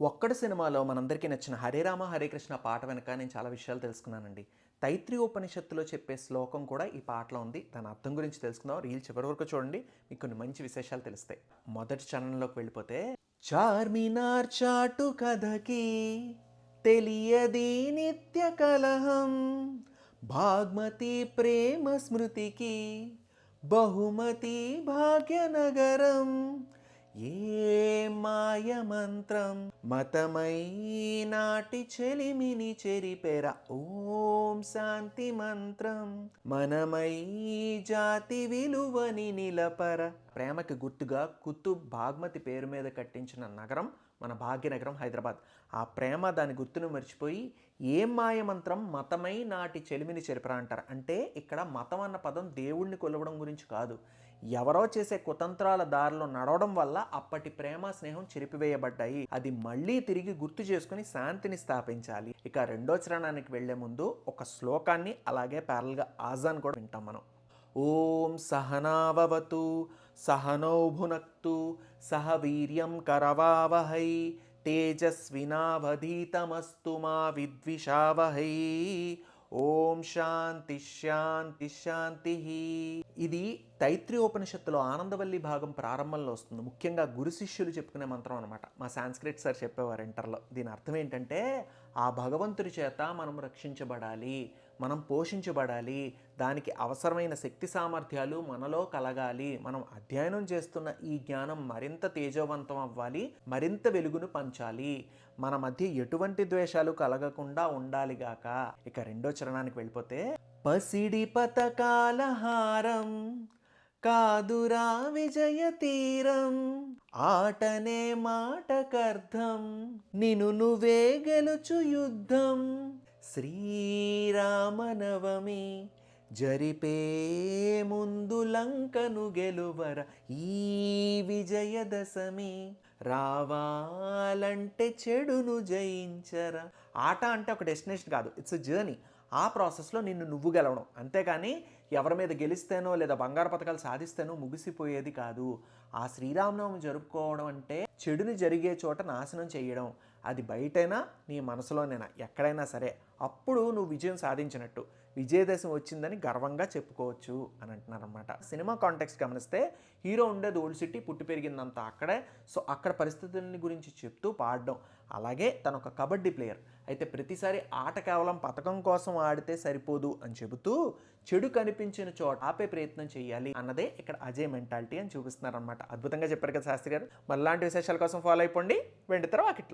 ఒక్కడ సినిమాలో మనందరికీ నచ్చిన హరే రామ హరే కృష్ణ పాట వెనక నేను చాలా విషయాలు తెలుసుకున్నానండి. తైత్రి ఉపనిషత్తులో చెప్పే శ్లోకం కూడా ఈ పాటలో ఉంది. దాని అర్థం గురించి తెలుసుకుందాం. రీల్ చివరి వరకు చూడండి. మీకు కొన్ని మంచి విశేషాలు తెలుస్తాయి. మొదటి చరణంలోకి వెళ్ళిపోతే చార్మినార్ చాటు కథకి తెలియది నిత్య కలహం. భాగ్మతి ప్రేమ స్మృతికి బహుమతి భాగ్యనగరం. ఏ మాయ మంత్రం మతమై నాటి చెలిమిని చెరిపెర. ఓం శాంతి మంత్రం. మనమై జాతి విలువని నిలపర. ప్రేమకి గుర్తుగా కుతుబ్ బాగ్మతి పేరు మీద కట్టించిన నగరం మన భాగ్యనగరం హైదరాబాద్. ఆ ప్రేమ దాని గుర్తును మర్చిపోయి ఏం మాయ మంత్రం మతమై నాటి చెలిమిని చెరిపరా అంటారు. అంటే ఇక్కడ మతం అన్న పదం దేవుణ్ణి కొలవడం గురించి కాదు. ఎవరో చేసే కుతంత్రాల దారిలో నడవడం వల్ల అప్పటి ప్రేమ స్నేహం చెరిపివేయబడ్డాయి. అది మళ్ళీ తిరిగి గుర్తు చేసుకుని శాంతిని స్థాపించాలి. ఇక రెండో చరణానికి వెళ్ళే ముందు ఒక శ్లోకాన్ని అలాగే ప్యారల్గా ఆజాన్ కూడా వింటాం మనం. ఓం సహనావవతు సహనౌభునక్తు సహ వీర్యం కరవావహై తేజస్వినావధీతమస్తు మా విద్విషావహై. ఓం శాంతి శాంతి శాంతి. ఇది తైత్రియోపనిషత్తులో ఆనందవల్లి భాగం ప్రారంభంలో వస్తుంది. ముఖ్యంగా గురు శిష్యులు చెప్పుకునే మంత్రం అనమాట మా సాంస్క్రిట్ సార్ చెప్పేవారు ఇంటర్లో. దీని అర్థం ఏంటంటే ఆ భగవంతుడి చేత మనం రక్షించబడాలి. మనం పోషించబడాలి దానికి అవసరమైన శక్తి సామర్థ్యాలు మనలో కలగాలి. మనం అధ్యయనం చేస్తున్న ఈ జ్ఞానం మరింత తేజవంతం అవ్వాలి మరింత వెలుగును పంచాలి. మన మధ్య ఎటువంటి ద్వేషాలు కలగకుండా ఉండాలిగాక ఇక రెండో చరణానికి వెళ్ళిపోతే పసిడి పతకాల హారం కాదురా విజయ తీరం ఆటనే మాటకర్థం నిను నువ్వే గెలుచు యుద్ధం. శ్రీరామనవమి జరిపే ముందు లంకను గెలువర ఈ విజయదశమి రావాలంటే చెడును జయించరా. ఆట అంటే ఒక డెస్టినేషన్ కాదు ఇట్స్ అ జర్నీ ఆ ప్రాసెస్లో నిన్ను నువ్వు గెలవడం. అంతేకాని ఎవరి మీద గెలిస్తేనో లేదా బంగారు పథకాలు సాధిస్తేనో ముగిసిపోయేది కాదు. ఆ శ్రీరామనవమి జరుపుకోవడం అంటే చెడుని జరిగే చోట నాశనం చేయడం. అది బయటైనా నీ మనసులోనైనా? ఎక్కడైనా సరే. అప్పుడు నువ్వు విజయం సాధించినట్టు. విజయదశం వచ్చిందని గర్వంగా చెప్పుకోవచ్చు అని అంటున్నారనమాట సినిమా కాంటెక్స్ గమనిస్తే హీరో ఉండేది ఓల్డ్ సిటీ పుట్టి పెరిగిందంతా అక్కడే. సో అక్కడ పరిస్థితులని గురించి చెప్తూ పాడడం. అలాగే తను ఒక కబడ్డీ ప్లేయర్. అయితే ప్రతిసారి ఆట కేవలం పథకం కోసం ఆడితే సరిపోదు అని చెబుతూ చెడు కనిపించిన చోట ఆపే ప్రయత్నం చేయాలి అన్నదే ఇక్కడ అజయ్ మెంటాలిటీ అని చూపిస్తున్నారనమాట అద్భుతంగా చెప్పారు కదా శాస్త్రి గారు. మళ్ళాంటి విశేషాల కోసం ఫాలో అయిపోండి. వెండి తర్వాత వాకిట్లో.